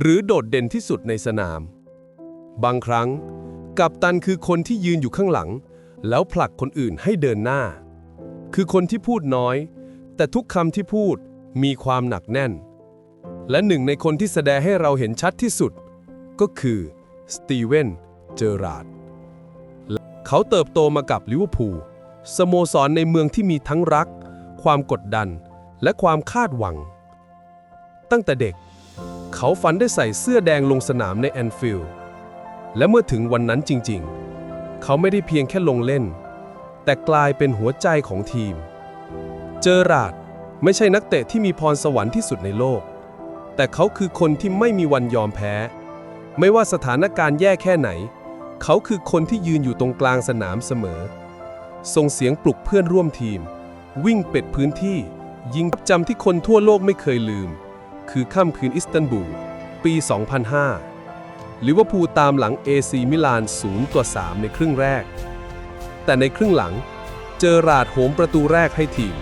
หรือโดดเด่นที่สุดในสนาม บางครั้ง กัปตันคือคนที่ยืนอยู่ข้างหลัง แล้วผลักคนอื่นให้เดินหน้า คือคนที่พูดน้อย แต่ทุกคำที่พูดมีความหนักแน่น และหนึ่งในคนที่แสดงให้เราเห็นชัดที่สุด ก็คือสตีเวนเจอราร์ดเขาเติบโตมากับลิเวอร์พูลสโมสรในเมืองที่มีทั้งรัก ความกดดัน และความคาดหวัง ตั้งแต่เด็ก เขาฝันได้ใส่เสื้อแดงลงสนามในแอนฟิลด์และเมื่อถึงวันนั้นจริงๆ เขาไม่ได้เพียงแค่ลงเล่น แต่กลายเป็นหัวใจของทีม เจอราร์ดไม่ใช่นักเตะที่มีพรสวรรค์ที่สุดในโลก แต่เขาคือคนที่ไม่มีวันยอมแพ้ ไม่ว่าสถานการณ์แย่แค่ไหน เขาคือคนที่ยืนอยู่ตรงกลางสนามเสมอ ส่งเสียงปลุกเพื่อนร่วมทีม วิ่งเป็ดพื้นที่ ยิงจำที่คนทั่วโลกไม่เคยลืม คือค่ำคืนอิสตันบูล ปี 2005 ลิเวอร์พูลตามหลัง AC มิลาน 0 ต่อ 3 ในครึ่งแรก แต่ในครึ่งหลัง เจอราดโหมประตูแรกให้ทีม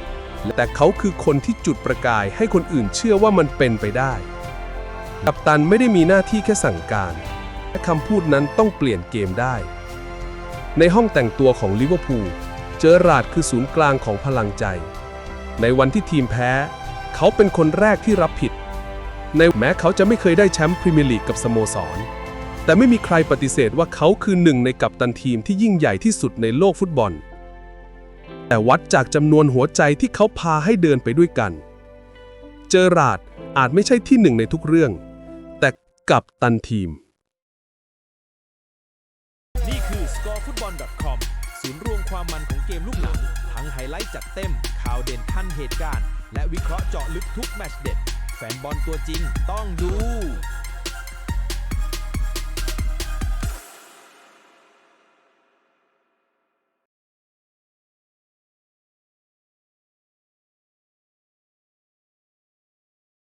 แต่เขาคือคนที่จุดประกายให้คนอื่นเชื่อว่ามันเป็นไปได้ กัปตันไม่ได้มีหน้าที่แค่สั่งการและคำพูดนั้นต้องเปลี่ยนเกมได้ ในห้องแต่งตัวของลิเวอร์พูล เจอราดคือศูนย์กลางของพลังใจ ในวันที่ทีมแพ้ เขาเป็นคนแรกที่รับผิด ในแม้เขาจะไม่เคยได้แชมป์พรีเมียร์ลีกกับสโมสร แต่ไม่มีใครปฏิเสธว่าเขาคือหนึ่งในกัปตันทีมที่ยิ่งใหญ่ที่สุดในโลกฟุตบอล แต่วัดจากจำนวนหัวใจที่เขาพาให้เดินไปด้วยกัน เจอราดอาจไม่ใช่ที่หนึ่งในทุกเรื่อง แต่กัปตันทีม นี่คือ scorefootball.com ศูนย์รวมความมันของเกมลูกหนัง ทั้งไฮไลท์จัดเต็มข่าวเด่นทันเหตุการณ์ และวิเคราะห์เจาะลึกทุกแมตช์เด็ด แฟนบอลตัวจริงต้องดู